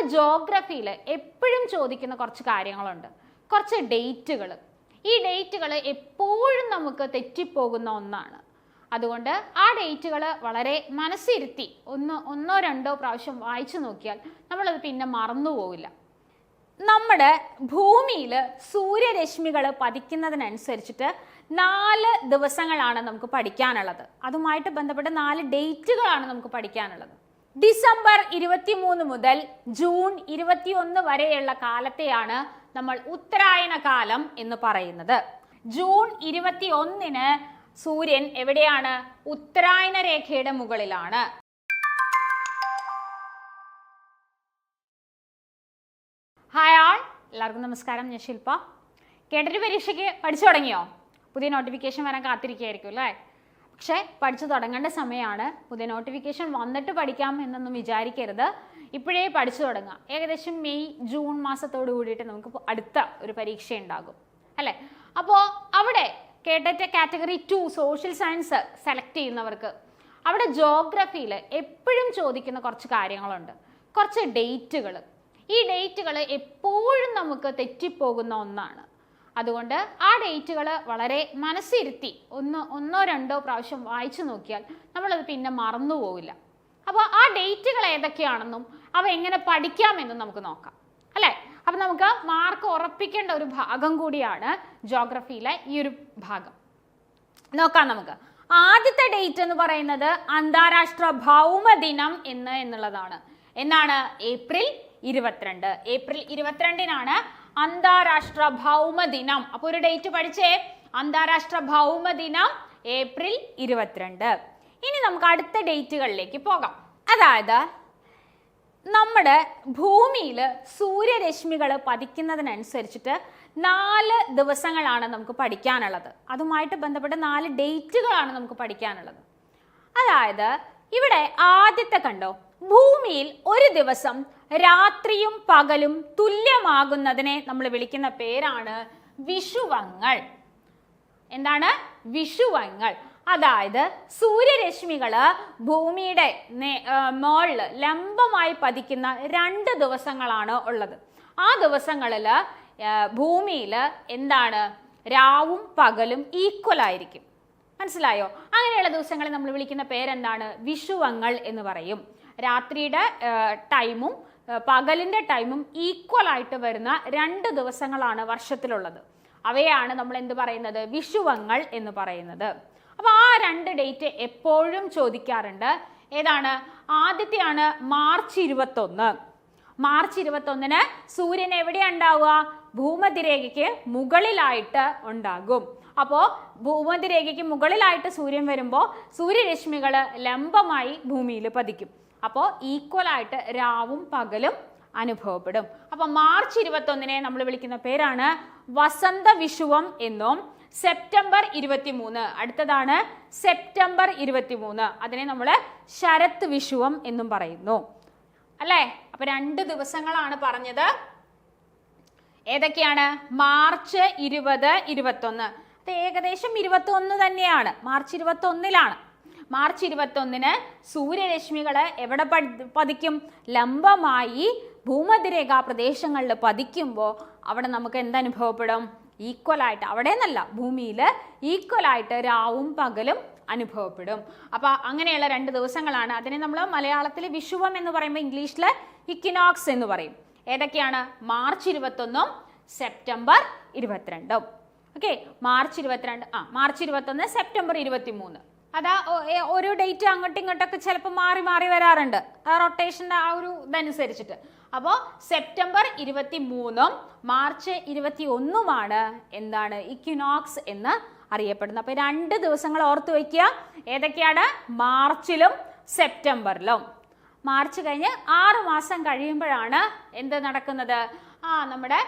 നമ്മുടെ ജോഗ്രഫിയിൽ എപ്പോഴും ചോദിക്കുന്ന കുറച്ച് കാര്യങ്ങളുണ്ട്. കുറച്ച് ഡേറ്റുകൾ ഈ ഡേറ്റുകൾ എപ്പോഴും നമുക്ക് തെറ്റിപ്പോകുന്ന ഒന്നാണ്. അതുകൊണ്ട് ആ ഡേറ്റുകൾ വളരെ മനസ്സിരുത്തി ഒന്ന് ഒന്നോ രണ്ടോ പ്രാവശ്യം വായിച്ചു നോക്കിയാൽ നമ്മളത് പിന്നെ മറന്നുപോകില്ല നമ്മുടെ ഭൂമിയിൽ സൂര്യരശ്മികൾ പതിക്കുന്നതിനനുസരിച്ചിട്ട് നാല് ദിവസങ്ങളാണ് നമുക്ക് പഠിക്കാനുള്ളത്. അതുമായിട്ട് ബന്ധപ്പെട്ട് നാല് ഡേറ്റുകളാണ് നമുക്ക് പഠിക്കാനുള്ളത്. ഡിസംബർ ഇരുപത്തിമൂന്ന് മുതൽ ജൂൺ ഇരുപത്തിയൊന്ന് വരെയുള്ള കാലത്തെയാണ് നമ്മൾ ഉത്തരായന കാലം എന്ന് പറയുന്നത്. ജൂൺ ഇരുപത്തി ഒന്നിന് സൂര്യൻ എവിടെയാണ്? ഉത്തരായന രേഖയുടെ മുകളിലാണ്. ഹായ് ആൾ എല്ലാവർക്കും നമസ്കാരം. ഞാൻ ശില്പ കേട്ടിട്ട് പരീക്ഷയ്ക്ക് പഠിച്ചു തുടങ്ങിയോ? പുതിയ നോട്ടിഫിക്കേഷൻ വരാൻ കാത്തിരിക്കുകയായിരിക്കും അല്ലേ? പക്ഷേ പഠിച്ചു തുടങ്ങേണ്ട സമയമാണ്. പുതിയ നോട്ടിഫിക്കേഷൻ വന്നിട്ട് പഠിക്കാം എന്നൊന്നും വിചാരിക്കരുത്. ഇപ്പോഴേ പഠിച്ചു തുടങ്ങുക ഏകദേശം മെയ് ജൂൺ മാസത്തോട് കൂടിയിട്ട് നമുക്ക് അടുത്ത ഒരു പരീക്ഷ ഉണ്ടാകും. അല്ലേ? അപ്പോൾ അവിടെ KTET category two social science select ചെയ്യുന്നവർക്ക് അവിടെ ജോഗ്രഫിയിൽ എപ്പോഴും ചോദിക്കുന്ന കുറച്ച് കാര്യങ്ങളുണ്ട്. കുറച്ച് ഡേറ്റുകൾ ഈ ഡേറ്റുകൾ എപ്പോഴും നമുക്ക് തെറ്റിപ്പോകുന്ന ഒന്നാണ്. അതുകൊണ്ട് ആ ഡേറ്റുകൾ വളരെ മനസ്സിരുത്തി ഒന്ന് ഒന്നോ രണ്ടോ പ്രാവശ്യം വായിച്ചു നോക്കിയാൽ നമ്മളത് പിന്നെ മറന്നു പോവില്ല. അപ്പോൾ ആ ഡേറ്റുകൾ ഏതൊക്കെയാണെന്നും അവ എങ്ങനെ പഠിക്കാമെന്നും നമുക്ക് നോക്കാം. അല്ലേ? അപ്പം നമുക്ക് മാർക്ക് ഉറപ്പിക്കേണ്ട ഒരു ഭാഗം കൂടിയാണ് ജോഗ്രഫിയിലെ ഈ ഒരു ഭാഗം. നോക്കാം നമുക്ക്. ആദ്യത്തെ ഡേറ്റ് എന്ന് പറയുന്നത് അന്താരാഷ്ട്ര ഭൗമദിനം എന്ന് എന്നുള്ളതാണ്. എന്നാണ് ഏപ്രിൽ ഇരുപത്തിരണ്ട്. ഏപ്രിൽ ഇരുപത്തിരണ്ടിനാണ് അന്താരാഷ്ട്ര ഭൗമ ദിനം. അപ്പോൾ ഒരു ഡേറ്റ് പഠിച്ചേ. അന്താരാഷ്ട്ര ഭൗമ ദിനം ഏപ്രിൽ ഇരുപത്തിരണ്ട്. ഇനി നമുക്ക് അടുത്ത ഡേറ്റുകളിലേക്ക് പോകാം. അതായത് നമ്മുടെ ഭൂമിയിൽ സൂര്യരശ്മികൾ പതിക്കുന്നതിനനുസരിച്ചിട്ട് നാല് ദിവസങ്ങളാണ് നമുക്ക് പഠിക്കാനുള്ളത്. അതുമായിട്ട് ബന്ധപ്പെട്ട നാല് ഡേറ്റുകളാണ് നമുക്ക് പഠിക്കാനുള്ളത്. അതായത് ഇവിടെ ആദ്യത്തെ കണ്ടോ? ഭൂമിയിൽ ഒരു ദിവസം രാത്രിയും പകലും തുല്യമാകുന്നതിനെ നമ്മൾ വിളിക്കുന്ന പേരാണ് വിഷുവങ്ങൾ. എന്താണ്? വിഷുവങ്ങൾ. അതായത് സൂര്യരശ്മികൾ ഭൂമിയുടെ മോളിൽ ലംബമായി പതിക്കുന്ന രണ്ട് ദിവസങ്ങളാണ് ഉള്ളത്. ആ ദിവസങ്ങളിൽ ഭൂമിയിൽ എന്താണ്? രാവും പകലും ഈക്വൽ ആയിരിക്കും. മനസ്സിലായോ? അങ്ങനെയുള്ള ദിവസങ്ങളെ നമ്മൾ വിളിക്കുന്ന പേരെന്താണ്? വിഷുവങ്ങൾ എന്ന് പറയും. രാത്രിയുടെ ടൈമും പകലിന്റെ ടൈമും ഈക്വൽ ആയിട്ട് വരുന്ന രണ്ട് ദിവസങ്ങളാണ് വർഷത്തിലുള്ളത്. അവയാണ് നമ്മൾ എന്ത് പറയുന്നത്? വിഷുവങ്ങൾ എന്ന് പറയുന്നത്. അപ്പോൾ ആ രണ്ട് ഡേറ്റ് എപ്പോഴും ചോദിക്കാറുണ്ട്. ഏതാണ്? ആദ്യത്തെയാണ് മാർച്ച് ഇരുപത്തൊന്ന്. മാർച്ച് ഇരുപത്തൊന്നിന് സൂര്യൻ എവിടെ ഉണ്ടാവുക? ഭൂമധ്യരേഖയ്ക്ക് മുകളിലായിട്ട് ഉണ്ടാകും. അപ്പോൾ ഭൂമധ്യരേഖയ്ക്ക് മുകളിലായിട്ട് സൂര്യൻ വരുമ്പോൾ സൂര്യരശ്മികൾ ലംബമായി ഭൂമിയിൽ പതിക്കും. അപ്പോൾ ഈക്വലായിട്ട് രാവും പകലും അനുഭവപ്പെടും. അപ്പോൾ മാർച്ച് ഇരുപത്തൊന്നിനെ നമ്മൾ വിളിക്കുന്ന പേരാണ് വസന്ത വിഷുവം എന്നും സെപ്റ്റംബർ ഇരുപത്തിമൂന്ന്. അടുത്തതാണ് സെപ്റ്റംബർ ഇരുപത്തിമൂന്ന്. അതിനെ നമ്മൾ ശരത് വിഷുവം എന്നും പറയുന്നു. അല്ലേ? അപ്പൊ രണ്ട് ദിവസങ്ങളാണ് പറഞ്ഞത്. ഏതൊക്കെയാണ്? മാർച്ച് ഇരുപത് ഇരുപത്തൊന്ന്. അത് ഏകദേശം ഇരുപത്തൊന്ന് തന്നെയാണ്. മാർച്ച് ഇരുപത്തൊന്നിലാണ്. മാർച്ച് ഇരുപത്തൊന്നിന് സൂര്യരശ്മികൾ എവിടെ പതി- പതിക്കും? ലംബമായി ഭൂമധ്യരേഖാ പ്രദേശങ്ങളിൽ പതിക്കുമ്പോൾ അവിടെ നമുക്ക് എന്തനുഭവപ്പെടും ഈക്വൽ ആയിട്ട് അവിടെ നിന്നല്ല ഭൂമിയിൽ ഈക്വൽ ആയിട്ട് രാവും പകലും അനുഭവപ്പെടും. അപ്പോൾ അങ്ങനെയുള്ള രണ്ട് ദിവസങ്ങളാണ്. അതിനെ നമ്മൾ മലയാളത്തിൽ വിഷുവം എന്ന് പറയുമ്പോൾ ഇംഗ്ലീഷിൽ ഇക്കിനോക്സ് എന്ന് പറയും. ഏതൊക്കെയാണ്? മാർച്ച് ഇരുപത്തൊന്നും സെപ്റ്റംബർ ഇരുപത്തിരണ്ടും. ഓക്കെ മാർച്ച് ഇരുപത്തിരണ്ട് ആ മാർച്ച് ഇരുപത്തൊന്ന് സെപ്റ്റംബർ ഇരുപത്തി മൂന്ന് അതാ ഒരു ഡേറ്റ് അങ്ങോട്ടും ഇങ്ങോട്ടൊക്കെ ചിലപ്പോൾ മാറി മാറി വരാറുണ്ട്. ആ റൊട്ടേഷന്റെ ആ ഒരു ഇതനുസരിച്ചിട്ട്. അപ്പോൾ സെപ്റ്റംബർ ഇരുപത്തി മൂന്നും മാർച്ച് ഇരുപത്തി ഒന്നുമാണ് എന്താണ് ഇക്യുനോക്സ് എന്ന് അറിയപ്പെടുന്നത്. അപ്പോൾ രണ്ട് ദിവസങ്ങൾ ഓർത്ത് വയ്ക്കുക ഏതൊക്കെയാണ്? മാർച്ചിലും സെപ്റ്റംബറിലും. മാർച്ച് കഴിഞ്ഞ് ആറ് മാസം കഴിയുമ്പോഴാണ് എന്ത് നടക്കുന്നത്? ആ നമ്മുടെ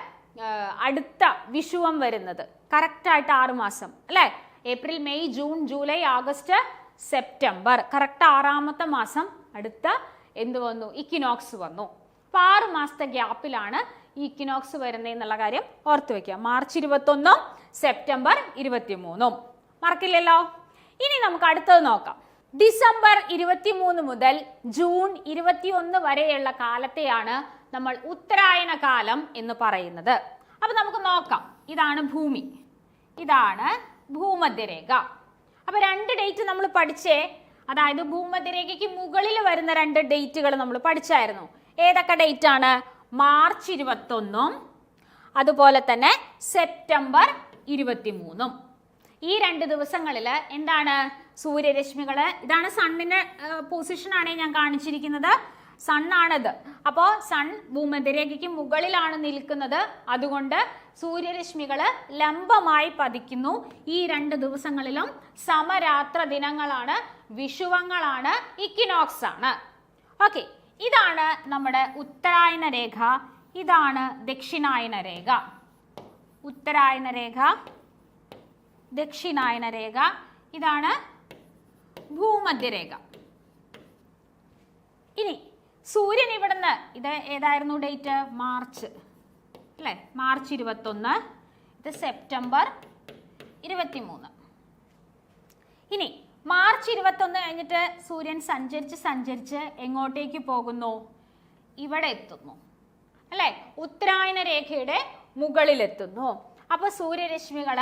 അടുത്ത വിഷുവം വരുന്നത്. കറക്റ്റായിട്ട് ആറ് മാസം അല്ലേ? April May June July August September. Correct ആറാമത്തെ മാസം അടുത്ത എന്ത് വന്നു? ഇക്കിനോക്സ് വന്നു. അപ്പോൾ ആറ് മാസത്തെ ഗ്യാപ്പിലാണ് ഈ ഇക്കിനോക്സ് വരുന്നത് എന്നുള്ള കാര്യം ഓർത്തു വെക്കുക. മാർച്ച് ഇരുപത്തൊന്നും സെപ്റ്റംബർ ഇരുപത്തിമൂന്നും. മറക്കില്ലല്ലോ? ഇനി നമുക്ക് അടുത്തത് നോക്കാം. ഡിസംബർ ഇരുപത്തിമൂന്ന് മുതൽ ജൂൺ ഇരുപത്തിയൊന്ന് വരെയുള്ള കാലത്തെയാണ് നമ്മൾ ഉത്തരായന കാലം എന്ന് പറയുന്നത്. അപ്പൊ നമുക്ക് നോക്കാം. ഇതാണ് ഭൂമി. ഇതാണ് ഭൂമധ്യരേഖ. അപ്പൊ രണ്ട് ഡേറ്റ് നമ്മൾ പഠിച്ചേ അതായത് ഭൂമധ്യരേഖയ്ക്ക് മുകളിൽ വരുന്ന രണ്ട് ഡേറ്റുകൾ നമ്മൾ പഠിച്ചായിരുന്നു. ഏതൊക്കെ ഡേറ്റ് ആണ്? മാർച്ച് ഇരുപത്തൊന്നും അതുപോലെ തന്നെ സെപ്റ്റംബർ ഇരുപത്തിമൂന്നും. ഈ രണ്ട് ദിവസങ്ങളിൽ എന്താണ്? സൂര്യരശ്മികൾ ഇതാണ് സണ്ണിന്റെ പൊസിഷനാണ് ഞാൻ കാണിച്ചിരിക്കുന്നത്. സണ്ണാണിത്. അപ്പോൾ സൺ ഭൂമധ്യരേഖയ്ക്ക് മുകളിലാണ് നിൽക്കുന്നത്. അതുകൊണ്ട് സൂര്യരശ്മികൾ ലംബമായി പതിക്കുന്നു. ഈ രണ്ട് ദിവസങ്ങളിലും സമരാത്ര ദിനങ്ങളാണ്. വിഷുവങ്ങളാണ്. ഇക്കിനോക്സ് ആണ് ഓക്കെ. ഇതാണ് നമ്മുടെ ഉത്തരായന രേഖ. ഇതാണ് ദക്ഷിണായന രേഖ. ഉത്തരായന രേഖ. ദക്ഷിണായന രേഖ. ഇതാണ് ഭൂമധ്യരേഖ. ഇനി സൂര്യൻ ഇവിടുന്ന് ഇത് ഏതായിരുന്നു ഡേറ്റ് മാർച്ച്. അല്ലേ? മാർച്ച് ഇരുപത്തൊന്ന്. ഇത് സെപ്റ്റംബർ ഇരുപത്തിമൂന്ന്. ഇനി മാർച്ച് ഇരുപത്തൊന്ന് കഴിഞ്ഞിട്ട് സൂര്യൻ സഞ്ചരിച്ച് സഞ്ചരിച്ച് എങ്ങോട്ടേക്ക് പോകുന്നു? ഇവിടെ എത്തുന്നു. അല്ലെ? ഉത്തരായന രേഖയുടെ മുകളിലെത്തുന്നു. അപ്പൊ സൂര്യരശ്മികൾ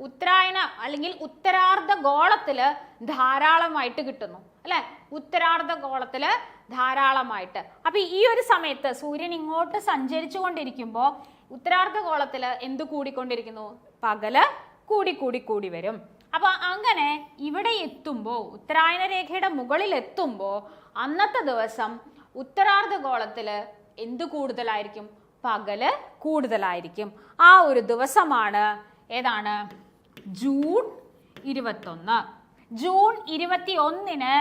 ഉത്തരായന അല്ലെങ്കിൽ ഉത്തരാർദ്ധ ഗോളത്തിൽ ധാരാളമായിട്ട് കിട്ടുന്നു. അല്ലെ? ഉത്തരാർദ്ധ ഗോളത്തിൽ ധാരാളമായിട്ട്. അപ്പൊ ഈ ഒരു സമയത്ത് സൂര്യൻ ഇങ്ങോട്ട് സഞ്ചരിച്ചു കൊണ്ടിരിക്കുമ്പോൾ ഉത്തരാർദ്ധ ഗോളത്തിൽ എന്ത് കൂടിക്കൊണ്ടിരിക്കുന്നു? പകൽ കൂടി കൂടി കൂടി വരും. അപ്പൊ അങ്ങനെ ഇവിടെ എത്തുമ്പോൾ ഉത്തരായന രേഖയുടെ മുകളിൽ എത്തുമ്പോൾ അന്നത്തെ ദിവസം ഉത്തരാർദ്ധ ഗോളത്തിൽ എന്ത് കൂടുതലായിരിക്കും? പകൽ കൂടുതലായിരിക്കും. ആ ഒരു ദിവസമാണ് ഏതാണ്? ജൂൺ ഇരുപത്തൊന്ന്. ജൂൺ ഇരുപത്തി ഒന്നിന്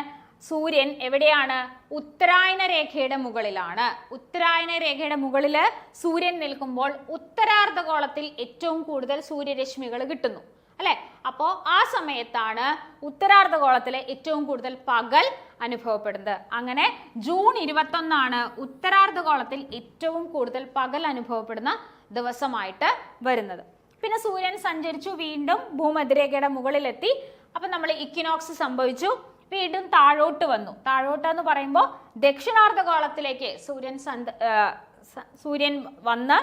സൂര്യൻ എവിടെയാണ്? ഉത്തരായന രേഖയുടെ മുകളിലാണ്. ഉത്തരായന രേഖയുടെ മുകളിൽ സൂര്യൻ നിൽക്കുമ്പോൾ ഉത്തരാർദ്ധഗോളത്തിൽ ഏറ്റവും കൂടുതൽ സൂര്യരശ്മികൾ കിട്ടുന്നു. അല്ലെ? അപ്പോ ആ സമയത്താണ് ഉത്തരാർദ്ധഗോളത്തിലെ ഏറ്റവും കൂടുതൽ പകൽ അനുഭവപ്പെടുന്നത്. അങ്ങനെ ജൂൺ ഇരുപത്തൊന്നാണ് ഉത്തരാർദ്ധഗോളത്തിൽ ഏറ്റവും കൂടുതൽ പകൽ അനുഭവപ്പെടുന്ന ദിവസമായിട്ട് വരുന്നത്. പിന്നെ സൂര്യൻ സഞ്ചരിച്ചു വീണ്ടും ഭൂമധ്യരേഖയുടെ മുകളിലെത്തി. അപ്പൊ നമ്മൾ ഇക്കിനോക്സ് സംഭവിച്ചു. വീണ്ടും താഴോട്ട് വന്നു. താഴോട്ടെന്ന് പറയുമ്പോൾ ദക്ഷിണാർദ്ധ ദക്ഷിണാർദ്ധഗോളത്തിലേക്ക് സൂര്യൻ സന്ത സൂര്യൻ വന്ന്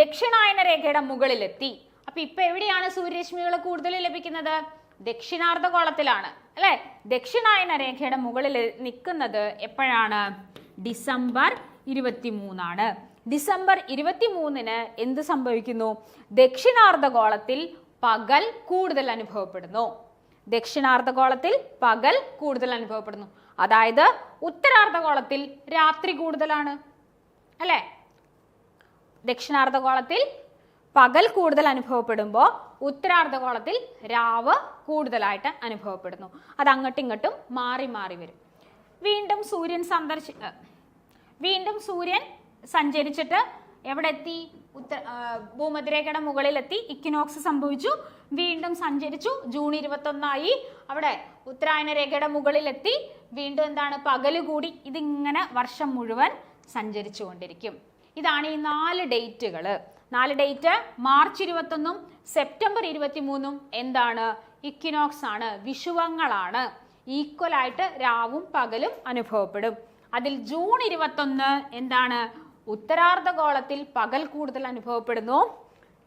ദക്ഷിണായന രേഖയുടെ മുകളിലെത്തി. അപ്പൊ ഇപ്പൊ എവിടെയാണ് സൂര്യരശ്മികൾ കൂടുതൽ ലഭിക്കുന്നത്? ദക്ഷിണാർദ്ധ ദക്ഷിണാർദ്ധഗോളത്തിലാണ്. അല്ലെ? ദക്ഷിണായന രേഖയുടെ മുകളിൽ നിൽക്കുന്നത് എപ്പോഴാണ്? ഡിസംബർ ഇരുപത്തിമൂന്നാണ്. ഡിസംബർ ഇരുപത്തിമൂന്നിന് എന്ത് സംഭവിക്കുന്നു? ദക്ഷിണാർദ്ധ ദക്ഷിണാർദ്ധഗോളത്തിൽ പകൽ കൂടുതൽ അനുഭവപ്പെടുന്നു. ദക്ഷിണാർദ്ധഗോളത്തിൽ പകൽ കൂടുതൽ അനുഭവപ്പെടുന്നു. അതായത് ഉത്തരാർദ്ധഗോളത്തിൽ രാത്രി കൂടുതലാണ്. അല്ലേ? ദക്ഷിണാർദ്ധഗോളത്തിൽ പകൽ കൂടുതൽ അനുഭവപ്പെടുമ്പോൾ ഉത്തരാർദ്ധഗോളത്തിൽ രാവ് കൂടുതലായിട്ട് അനുഭവപ്പെടുന്നു. അത് അങ്ങോട്ടും ഇങ്ങോട്ടും മാറി മാറി വരും. വീണ്ടും സൂര്യൻ സന്ദർശി വീണ്ടും സൂര്യൻ സഞ്ചരിച്ചിട്ട് എവിടെ എത്തി ഉത്തര ഭൂമധ്യരേഖയുടെ മുകളിലെത്തി ഇക്കിനോക്സ് സംഭവിച്ചു. വീണ്ടും സഞ്ചരിച്ചു. ജൂൺ ഇരുപത്തൊന്നായി അവിടെ ഉത്തരായന രേഖയുടെ മുകളിലെത്തി. വീണ്ടും എന്താണ്? പകൽ കൂടി ഇതിങ്ങനെ വർഷം മുഴുവൻ സഞ്ചരിച്ചു കൊണ്ടിരിക്കും ഇതാണ് ഈ നാല് ഡേറ്റുകൾ നാല് ഡേറ്റ് മാർച്ച് ഇരുപത്തൊന്നും സെപ്റ്റംബർ ഇരുപത്തിമൂന്നും എന്താണ്? ഇക്കിനോക്സ് ആണ്. വിഷുവങ്ങളാണ്. ഈക്വലായിട്ട് രാവും പകലും അനുഭവപ്പെടും. അതിൽ ജൂൺ ഇരുപത്തൊന്ന് എന്താണ്? ഉത്തരാർദ്ധഗോളത്തിൽ പകൽ കൂടുതൽ അനുഭവപ്പെടുന്നു.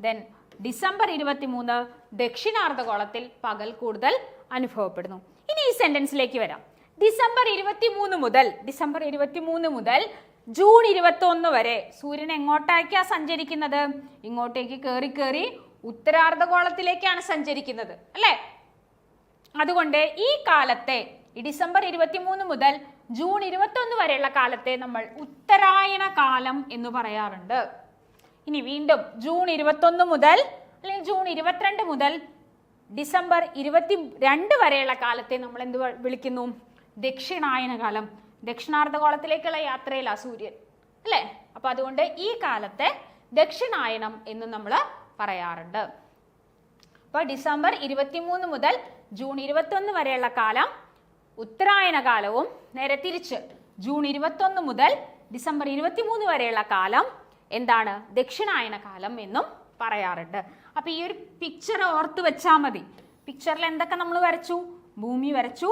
ദെൻ ഡിസംബർ ഇരുപത്തിമൂന്ന് ദക്ഷിണാർദ്ധഗോളത്തിൽ പകൽ കൂടുതൽ അനുഭവപ്പെടുന്നു. ഇനി ഈ സെന്റൻസിലേക്ക് വരാം. ഡിസംബർ ഇരുപത്തിമൂന്ന് മുതൽ ഡിസംബർ ഇരുപത്തിമൂന്ന് മുതൽ ജൂൺ ഇരുപത്തൊന്ന് വരെ സൂര്യൻ എങ്ങോട്ടേക്കാ സഞ്ചരിക്കുന്നത്? ഇങ്ങോട്ടേക്ക് കയറി കയറി ഉത്തരാർദ്ധഗോളത്തിലേക്കാണ് സഞ്ചരിക്കുന്നത് അല്ലേ? അതുകൊണ്ട് ഈ കാലത്തെ ഡിസംബർ ഇരുപത്തിമൂന്ന് മുതൽ ജൂൺ ഇരുപത്തൊന്ന് വരെയുള്ള കാലത്തെ നമ്മൾ ഉത്തരായണ കാലം എന്ന് പറയാറുണ്ട്. ഇനി വീണ്ടും ജൂൺ ഇരുപത്തൊന്ന് മുതൽ അല്ലെങ്കിൽ ജൂൺ ഇരുപത്തിരണ്ട് മുതൽ ഡിസംബർ ഇരുപത്തി രണ്ട് വരെയുള്ള കാലത്തെ നമ്മൾ എന്ത് വിളിക്കുന്നു? ദക്ഷിണായന കാലം. ദക്ഷിണാർദ്ധഗോളത്തിലേക്കുള്ള യാത്രയിലാണ് സൂര്യൻ അല്ലേ? അപ്പൊ അതുകൊണ്ട് ഈ കാലത്തെ ദക്ഷിണായനം എന്ന് നമ്മൾ പറയാറുണ്ട്. അപ്പോൾ ഡിസംബർ ഇരുപത്തിമൂന്ന് മുതൽ ജൂൺ ഇരുപത്തൊന്ന് വരെയുള്ള കാലം ഉത്തരായന കാലവും നേരെ തിരിച്ച് ജൂൺ ഇരുപത്തൊന്ന് മുതൽ ഡിസംബർ ഇരുപത്തിമൂന്ന് വരെയുള്ള കാലം എന്താണ്? ദക്ഷിണായന കാലം എന്നും പറയാറുണ്ട്. അപ്പൊ ഈ ഒരു പിക്ചർ ഓർത്ത് വെച്ചാൽ മതി. പിക്ചറിൽ എന്തൊക്കെ നമ്മൾ വരച്ചു? ഭൂമി വരച്ചു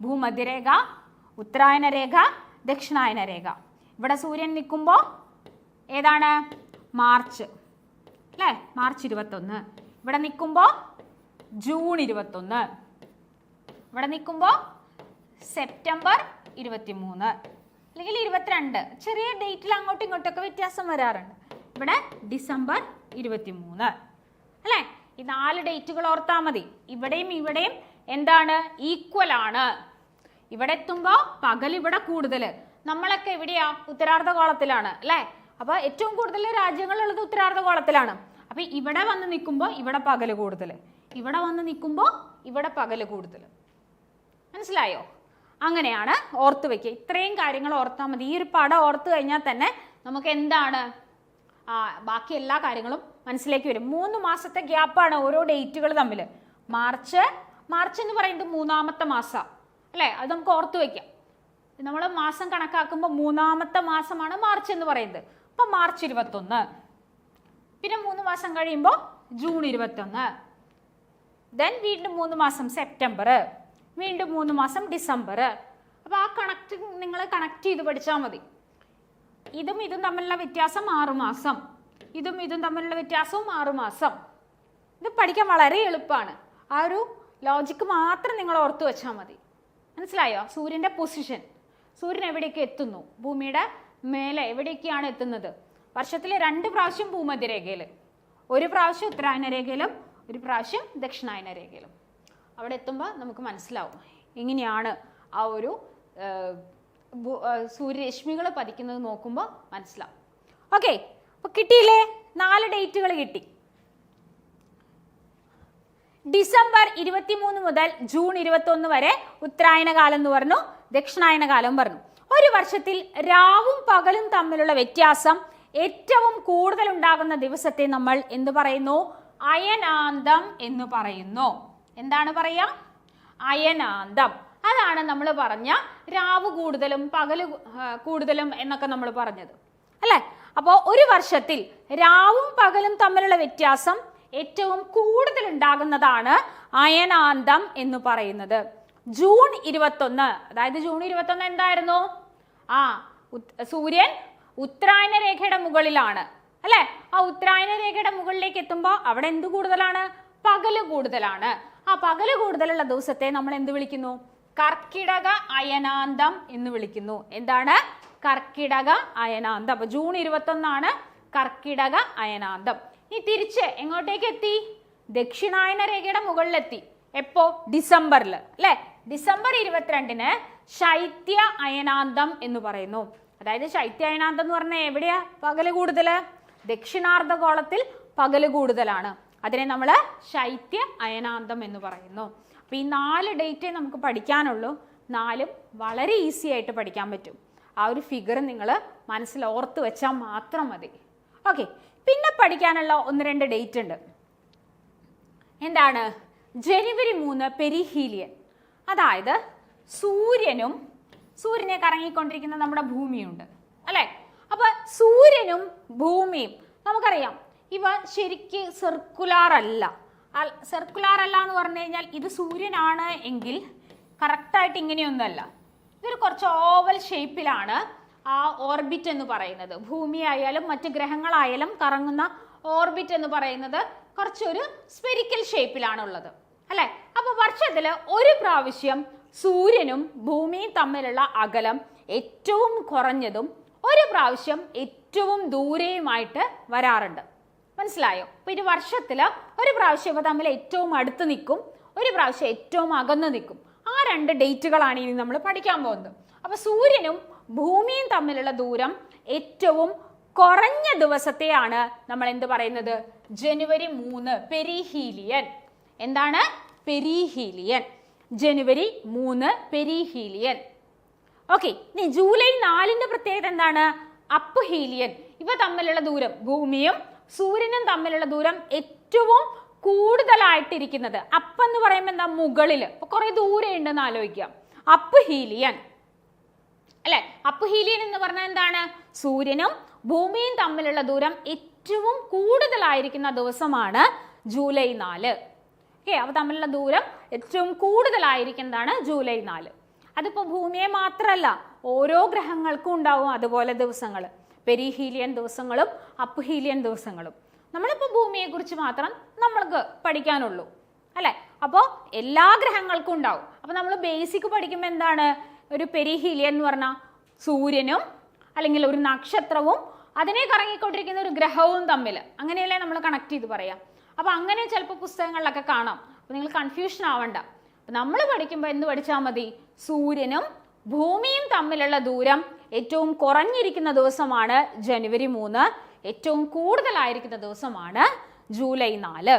ഭൂമധ്യരേഖ ഉത്തരായന രേഖ ദക്ഷിണായന രേഖ ഇവിടെ സൂര്യൻ നിൽക്കുമ്പോൾ ഏതാണ്? മാർച്ച്. അല്ലേ? മാർച്ച് ഇരുപത്തൊന്ന്. ഇവിടെ നിൽക്കുമ്പോൾ ജൂൺ ഇരുപത്തൊന്ന്. ഇവിടെ നിൽക്കുമ്പോൾ സെപ്റ്റംബർ ഇരുപത്തി മൂന്ന് അല്ലെങ്കിൽ ഇരുപത്തിരണ്ട്. ചെറിയ ഡേറ്റിൽ അങ്ങോട്ടും ഇങ്ങോട്ടൊക്കെ വ്യത്യാസം വരാറുണ്ട്. ഇവിടെ ഡിസംബർ ഇരുപത്തി മൂന്ന് അല്ലേ? ഈ നാല് ഡേറ്റുകൾ ഓർത്താൽ മതി. ഇവിടെയും ഇവിടെയും എന്താണ്? ഈക്വൽ ആണ്. ഇവിടെ എത്തുമ്പോൾ പകൽ ഇവിടെ കൂടുതൽ. നമ്മളൊക്കെ എവിടെയാ ഉത്തരാർദ്ധഗോളത്തിലാണ് അല്ലേ? അപ്പോൾ ഏറ്റവും കൂടുതൽ രാജ്യങ്ങളുള്ളത് ഉത്തരാർദ്ധഗോളത്തിലാണ് അപ്പോൾ ഇവിടെ വന്ന് നിൽക്കുമ്പോൾ ഇവിടെ പകൽ കൂടുതൽ. ഇവിടെ വന്ന് നിൽക്കുമ്പോൾ ഇവിടെ പകൽ കൂടുതൽ. മനസ്സിലായോ? അങ്ങനെയാണ് ഓർത്ത് വെക്കുക. ഇത്രയും കാര്യങ്ങൾ ഓർത്താൽ മതി. ഈ ഒരു പടം ഓർത്ത് കഴിഞ്ഞാൽ തന്നെ നമുക്ക് എന്താണ്? ബാക്കി എല്ലാ കാര്യങ്ങളും മനസ്സിലേക്ക് വരും. മൂന്ന് മാസത്തെ ഗ്യാപ്പാണ് ഓരോ ഡേറ്റുകൾ തമ്മിൽ. മാർച്ച് മാർച്ച് എന്ന് പറയുന്നത് മൂന്നാമത്തെ മാസമാണ് അല്ലേ? അത് നമുക്ക് ഓർത്ത് വയ്ക്കാം നമ്മൾ മാസം കണക്കാക്കുമ്പോൾ മൂന്നാമത്തെ മാസമാണ് മാർച്ച് എന്ന് പറയുന്നത്. അപ്പം മാർച്ച് ഇരുപത്തൊന്ന്. പിന്നെ മൂന്ന് മാസം കഴിയുമ്പോൾ ജൂൺ ഇരുപത്തൊന്ന്. ദെൻ വീണ്ടും മൂന്ന് മാസം സെപ്റ്റംബർ വീണ്ടും മൂന്ന് മാസം ഡിസംബർ. അപ്പോൾ ആ കണക്ട് നിങ്ങൾ കണക്ട് ചെയ്ത് പഠിച്ചാൽ മതി. ഇതും ഇതും തമ്മിലുള്ള വ്യത്യാസം ആറുമാസം ഇതും ഇതും തമ്മിലുള്ള വ്യത്യാസവും ആറുമാസം ഇത് പഠിക്കാൻ വളരെ എളുപ്പമാണ് ആ ഒരു ലോജിക്ക് മാത്രം നിങ്ങൾ ഓർത്തു വെച്ചാൽ മതി. മനസ്സിലായോ? സൂര്യന്റെ പൊസിഷൻ സൂര്യൻ എവിടേക്ക് എത്തുന്നു? ഭൂമിയുടെ മേലെ എവിടേക്കാണ് എത്തുന്നത്? വർഷത്തിൽ രണ്ട് പ്രാവശ്യം ഭൂമധ്യരേഖയിൽ ഒരു പ്രാവശ്യം ഉത്തരായന രേഖയിലും ഒരു പ്രാവശ്യം ദക്ഷിണായന രേഖയിലും. അവിടെ എത്തുമ്പോൾ നമുക്ക് മനസ്സിലാവും. എങ്ങനെയാണ് ആ ഒരു സൂര്യരശ്മികൾ പതിക്കുന്നത് നോക്കുമ്പോൾ മനസ്സിലാവും. ഓക്കെ അപ്പോൾ കിട്ടിയില്ലേ? നാല് ഡേറ്റുകൾ കിട്ടി. ഡിസംബർ ഇരുപത്തിമൂന്ന് മുതൽ ജൂൺ ഇരുപത്തൊന്ന് വരെ ഉത്തരായന കാലം എന്ന് പറഞ്ഞു ദക്ഷിണായന കാലം പറഞ്ഞു. ഒരു വർഷത്തിൽ രാവും പകലും തമ്മിലുള്ള വ്യത്യാസം ഏറ്റവും കൂടുതൽ ഉണ്ടാകുന്ന ദിവസത്തെ നമ്മൾ എന്ത് പറയുന്നു? അയനാന്തം എന്ന് പറയുന്നു. എന്താണ് പറയുക അയനാന്തം. അതാണ് നമ്മൾ പറഞ്ഞ രാവ് കൂടുതലും പകൽ കൂടുതലും എന്നൊക്കെ നമ്മൾ പറഞ്ഞത്. അല്ലേ? അപ്പോൾ ഒരു വർഷത്തിൽ രാവും പകലും തമ്മിലുള്ള വ്യത്യാസം ഏറ്റവും കൂടുതൽ ഉണ്ടാകുന്നതാണ് അയനാന്തം എന്ന് പറയുന്നത്. ജൂൺ ഇരുപത്തൊന്ന് അതായത് ജൂൺ ഇരുപത്തൊന്ന് എന്തായിരുന്നു? ആ സൂര്യൻ ഉത്തരായന രേഖയുടെ മുകളിലാണ്. അല്ലേ? ആ ഉത്തരായന രേഖയുടെ മുകളിലേക്ക് എത്തുമ്പോൾ അവിടെ എന്ത് കൂടുതലാണ്? പകൽ കൂടുതലാണ്. ആ പകൽ കൂടുതലുള്ള ദിവസത്തെ നമ്മൾ എന്ത് വിളിക്കുന്നു? കർക്കിടക അയനാന്തം എന്ന് വിളിക്കുന്നു. എന്താണ്? കർക്കിടക അയനാന്തം. അപ്പൊ ജൂൺ ഇരുപത്തൊന്നാണ് കർക്കിടക അയനാന്തം. ഇനി തിരിച്ച് എങ്ങോട്ടേക്ക് എത്തി? ദക്ഷിണായന രേഖയുടെ മുകളിലെത്തി. എപ്പോ? ഡിസംബറിൽ അല്ലെ? ഡിസംബർ ഇരുപത്തിരണ്ടിന് ശൈത്യ അയനാന്തം എന്ന് പറയുന്നു. അതായത് ശൈത്യ അയനാന്തം എന്ന് പറഞ്ഞാൽ എവിടെയാ പകൽ കൂടുതൽ? ദക്ഷിണാർദ്ധഗോളത്തിൽ പകൽ കൂടുതലാണ്. അതിനെ നമ്മൾ ശൈത്യ അയനാന്തം എന്ന് പറയുന്നു. അപ്പം ഈ നാല് ഡേറ്റേ നമുക്ക് പഠിക്കാനുള്ളൂ. നാലും വളരെ ഈസി ആയിട്ട് പഠിക്കാൻ പറ്റും. ആ ഒരു ഫിഗർ നിങ്ങൾ മനസ്സിൽ ഓർത്ത് വെച്ചാൽ മാത്രം മതി. ഓക്കെ പിന്നെ പഠിക്കാനുള്ള ഒന്ന് രണ്ട് ഡേറ്റ് ഉണ്ട്. എന്താണ്? ജനുവരി മൂന്ന് പെരിഹീലിയൻ. അതായത് സൂര്യനും സൂര്യനെ കറങ്ങിക്കൊണ്ടിരിക്കുന്ന നമ്മുടെ ഭൂമിയുണ്ട്. അല്ലേ? അപ്പോൾ സൂര്യനും ഭൂമിയും നമുക്കറിയാം. ഇവ ശരിക്ക് സർക്കുലാർ അല്ല സർക്കുലാർ അല്ല എന്ന് പറഞ്ഞു കഴിഞ്ഞാൽ ഇത് സൂര്യനാണ് എങ്കിൽ കറക്റ്റായിട്ട് ഇങ്ങനെയൊന്നുമല്ല. ഇതൊരു കുറച്ച് ഓവൽ ഷേപ്പിലാണ് ആ ഓർബിറ്റ് എന്ന് പറയുന്നത്. ഭൂമി ആയാലും മറ്റ് ഗ്രഹങ്ങളായാലും കറങ്ങുന്ന ഓർബിറ്റ് എന്ന് പറയുന്നത് കുറച്ചൊരു സ്പെരിക്കൽ ഷേപ്പിലാണ് ഉള്ളത് അല്ലെ? അപ്പൊ വർഷത്തിൽ ഒരു പ്രാവശ്യം സൂര്യനും ഭൂമിയും തമ്മിലുള്ള അകലം ഏറ്റവും കുറഞ്ഞതും ഒരു പ്രാവശ്യം ഏറ്റവും ദൂരെയുമായിട്ട് വരാറുണ്ട്. മനസ്സിലായോ? അപ്പൊ ഇത് വർഷത്തിൽ ഒരു പ്രാവശ്യം ഇവ തമ്മിൽ ഏറ്റവും അടുത്ത് നിൽക്കും ഒരു പ്രാവശ്യം ഏറ്റവും അകന്ന് നിൽക്കും. ആ രണ്ട് ഡേറ്റുകളാണ് ഇനി നമ്മൾ പഠിക്കാൻ പോകുന്നത്. അപ്പോൾ സൂര്യനും ഭൂമിയും തമ്മിലുള്ള ദൂരം ഏറ്റവും കുറഞ്ഞ ദിവസത്തെയാണ് നമ്മൾ എന്ത് പറയുന്നത്? ജനുവരി മൂന്ന് പെരിഹീലിയൻ. എന്താണ്? പെരിഹീലിയൻ. ജനുവരി മൂന്ന് പെരിഹീലിയൻ. ഓക്കെ ഇനി ജൂലൈ നാലിന്റെ പ്രത്യേകത എന്താണ്? അപ്പ് ഹീലിയൻ ഇവ തമ്മിലുള്ള ദൂരം ഭൂമിയും സൂര്യനും തമ്മിലുള്ള ദൂരം ഏറ്റവും കൂടുതലായിട്ടിരിക്കുന്നത്. അപ്പ് എന്ന് പറയുമ്പോൾ എന്താ? മുകളിൽ അപ്പൊ കുറെ ദൂരെ ഉണ്ടെന്ന് ആലോചിക്കാം അപ്പ് ഹീലിയൻ. അല്ലെ? അപ്പ് ഹീലിയൻ എന്ന് പറഞ്ഞാൽ എന്താണ്? സൂര്യനും ഭൂമിയും തമ്മിലുള്ള ദൂരം ഏറ്റവും കൂടുതലായിരിക്കുന്ന ദിവസമാണ് ജൂലൈ നാല്. ഓക്കെ? അവ തമ്മിലുള്ള ദൂരം ഏറ്റവും കൂടുതലായിരിക്കുന്നതാണ് ജൂലൈ നാല്. അതിപ്പോൾ ഭൂമിയെ മാത്രമല്ല ഓരോ ഗ്രഹങ്ങൾക്കും ഉണ്ടാവും അതുപോലെ ദിവസങ്ങൾ പെരിഹീലിയൻ ദിവസങ്ങളും അപ്പുഹീലിയൻ ദിവസങ്ങളും. നമ്മളിപ്പോൾ ഭൂമിയെക്കുറിച്ച് മാത്രം നമ്മൾക്ക് പഠിക്കാനുള്ളൂ അല്ലേ? അപ്പോൾ എല്ലാ ഗ്രഹങ്ങൾക്കും ഉണ്ടാവും. അപ്പോൾ നമ്മൾ ബേസിക് പഠിക്കുമ്പോൾ എന്താണ്? ഒരു പെരിഹീലിയൻ എന്ന് പറഞ്ഞാൽ സൂര്യനും അല്ലെങ്കിൽ ഒരു നക്ഷത്രവും അതിനെ കറങ്ങിക്കൊണ്ടിരിക്കുന്ന ഒരു ഗ്രഹവും തമ്മിൽ അങ്ങനെയല്ലേ നമ്മൾ കണക്ട് ചെയ്ത് പറയാം. അപ്പോൾ അങ്ങനെ ചിലപ്പോൾ പുസ്തകങ്ങളിലൊക്കെ കാണാം. അപ്പോൾ നിങ്ങൾ കൺഫ്യൂഷൻ ആവണ്ട. നമ്മൾ പഠിക്കുമ്പോൾ എന്ത് പഠിച്ചാൽ മതി? സൂര്യനും ഭൂമിയും തമ്മിലുള്ള ദൂരം ഏറ്റവും കുറഞ്ഞിരിക്കുന്ന ദിവസമാണ് ജനുവരി മൂന്ന്. ഏറ്റവും കൂടുതലായിരിക്കുന്ന ദിവസമാണ് ജൂലൈ നാല്.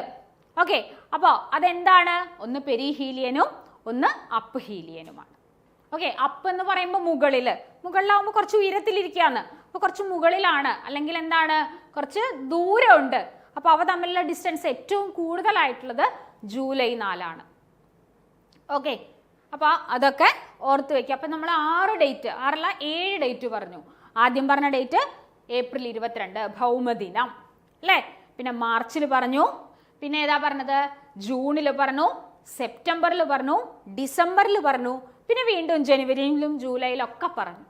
ഓക്കെ അപ്പോൾ അതെന്താണ്? ഒന്ന് പെരിഹീലിയനും ഒന്ന് അപ്പ് ഹീലിയനുമാണ് ഓക്കെ അപ്പ് എന്ന് പറയുമ്പോൾ മുകളിൽ മുകളിലാവുമ്പോൾ കുറച്ച് ഉയരത്തിലിരിക്കുകയാണ്. അപ്പോൾ കുറച്ച് മുകളിലാണ്. അല്ലെങ്കിൽ എന്താണ്? കുറച്ച് ദൂരമുണ്ട്. അപ്പോൾ അവ തമ്മിലുള്ള ഡിസ്റ്റൻസ് ഏറ്റവും കൂടുതലായിട്ടുള്ളത് ജൂലൈ നാലാണ്. ഓക്കെ അപ്പോൾ അതൊക്കെ ഓർത്ത് വയ്ക്കുക അപ്പം നമ്മൾ ആറ് ഡേറ്റ് ആറല്ല ഏഴ് ഡേറ്റ് പറഞ്ഞു. ആദ്യം പറഞ്ഞ ഡേറ്റ് ഏപ്രിൽ ഇരുപത്തിരണ്ട് ഭൗമദിനം. അല്ലേ? പിന്നെ മാർച്ചിൽ പറഞ്ഞു. പിന്നെ ഏതാ പറഞ്ഞത്? ജൂണിൽ പറഞ്ഞു സെപ്റ്റംബറിൽ പറഞ്ഞു ഡിസംബറിൽ പറഞ്ഞു. പിന്നെ വീണ്ടും ജനുവരിയിലും ജൂലൈയിലും ഒക്കെ പറഞ്ഞു.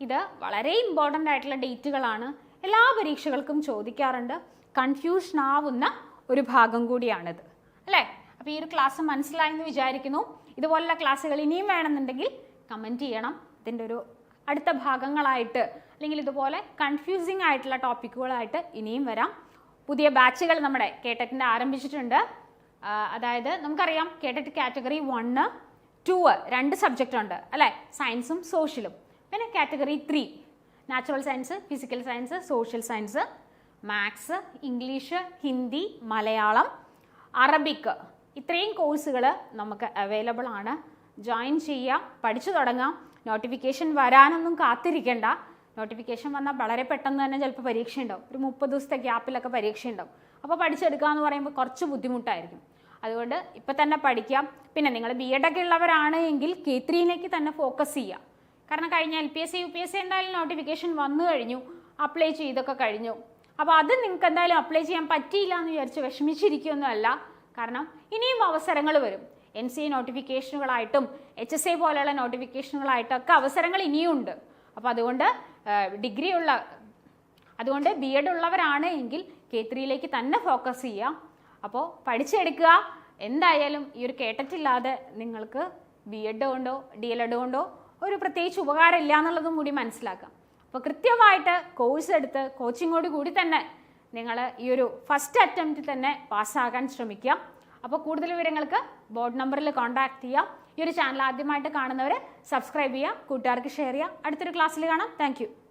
ഇത് വളരെ ഇമ്പോർട്ടന്റ് ആയിട്ടുള്ള ഡേറ്റുകളാണ്. എല്ലാ പരീക്ഷകൾക്കും ചോദിക്കാറുണ്ട്. കൺഫ്യൂഷൻ ആവുന്ന ഒരു ഭാഗം കൂടിയാണിത്. അല്ലേ? അപ്പോൾ ഈ ഒരു ക്ലാസ് മനസ്സിലായെന്ന് വിചാരിക്കുന്നു. ഇതുപോലുള്ള ക്ലാസ്സുകൾ ഇനിയും വേണമെന്നുണ്ടെങ്കിൽ കമന്റ് ചെയ്യണം. ഇതിന്റെ ഒരു അടുത്ത ഭാഗങ്ങളായിട്ട് അല്ലെങ്കിൽ ഇതുപോലെ കൺഫ്യൂസിങ് ആയിട്ടുള്ള ടോപ്പിക്കുകളായിട്ട് ഇനിയും വരാം. പുതിയ ബാച്ചുകൾ നമ്മുടെ കേട്ടറ്റിന്റെ ആരംഭിച്ചിട്ടുണ്ട്. അതായത് നമുക്കറിയാം കേട്ടറ്റ് കാറ്റഗറി വണ്ണ് ടു രണ്ട് സബ്ജക്റ്റ് ഉണ്ട് അല്ലേ? സയൻസും സോഷ്യലും പിന്നെ category three natural science physical science social science maths English Hindi Malayalam Arabic ഇത്രയും കോഴ്സുകൾ നമുക്ക് അവൈലബിൾ ആണ്. ജോയിൻ ചെയ്യാം പഠിച്ചു തുടങ്ങാം. നോട്ടിഫിക്കേഷൻ വരാനൊന്നും കാത്തിരിക്കേണ്ട. നോട്ടിഫിക്കേഷൻ വന്നാൽ വളരെ പെട്ടെന്ന് തന്നെ ചിലപ്പോൾ പരീക്ഷ ഉണ്ടാവും ഒരു മുപ്പത് ദിവസത്തെ ഗ്യാപ്പിലൊക്കെ പരീക്ഷ ഉണ്ടാവും അപ്പോൾ പഠിച്ചെടുക്കുക എന്ന് പറയുമ്പോൾ കുറച്ച് ബുദ്ധിമുട്ടായിരിക്കും. അതുകൊണ്ട് ഇപ്പം തന്നെ പഠിക്കാം. പിന്നെ നിങ്ങൾ ബി എഡ് ഒക്കെ ഉള്ളവരാണ് എങ്കിൽ കെ ത്രീയിലേക്ക് തന്നെ ഫോക്കസ് ചെയ്യാം. കാരണം കഴിഞ്ഞ L P S C U P S C എന്തായാലും നോട്ടിഫിക്കേഷൻ വന്നു കഴിഞ്ഞു. അപ്ലൈ ചെയ്തൊക്കെ കഴിഞ്ഞു. അപ്പോൾ അത് നിങ്ങൾക്ക് എന്തായാലും അപ്ലൈ ചെയ്യാൻ പറ്റിയില്ല എന്ന് വിചാരിച്ച് വിഷമിച്ചിരിക്കുകയൊന്നുമല്ല കാരണം ഇനിയും അവസരങ്ങൾ വരും. എൻ സി നോട്ടിഫിക്കേഷനുകളായിട്ടും എച്ച് എസ് എ പോലെയുള്ള നോട്ടിഫിക്കേഷനുകളായിട്ടൊക്കെ അവസരങ്ങൾ ഇനിയും ഉണ്ട് അപ്പോൾ അതുകൊണ്ട് ഡിഗ്രി ഉള്ള അതുകൊണ്ട് ബി എഡ് ഉള്ളവരാണ് എങ്കിൽ കെ ത്രീയിലേക്ക് തന്നെ ഫോക്കസ് ചെയ്യാം അപ്പോൾ പഠിച്ചെടുക്കുക. എന്തായാലും ഈ ഒരു കേട്ടിട്ടില്ലാതെ നിങ്ങൾക്ക് ബി എഡ് കൊണ്ടോ ഡി എൽ എഡ് കൊണ്ടോ ഒരു പ്രത്യേകിച്ച് ഉപകാരം ഇല്ല എന്നുള്ളതും കൂടി മനസ്സിലാക്കാം. അപ്പോൾ കൃത്യമായിട്ട് കോഴ്സ് എടുത്ത് കോച്ചിങ്ങോട് കൂടി തന്നെ നിങ്ങൾ ഈ ഒരു ഫസ്റ്റ് അറ്റംപ്റ്റ് തന്നെ പാസ്സാകാൻ ശ്രമിക്കുക അപ്പോൾ കൂടുതൽ വിവരങ്ങൾക്ക് ബോർഡ് നമ്പറിൽ കോൺടാക്ട് ചെയ്യാം. ഈ ഒരു ചാനൽ ആദ്യമായിട്ട് കാണുന്നവർ സബ്സ്ക്രൈബ് ചെയ്യുക കൂട്ടുകാർക്ക് ഷെയർ ചെയ്യുക അടുത്തൊരു ക്ലാസ്സിൽ കാണാം. താങ്ക്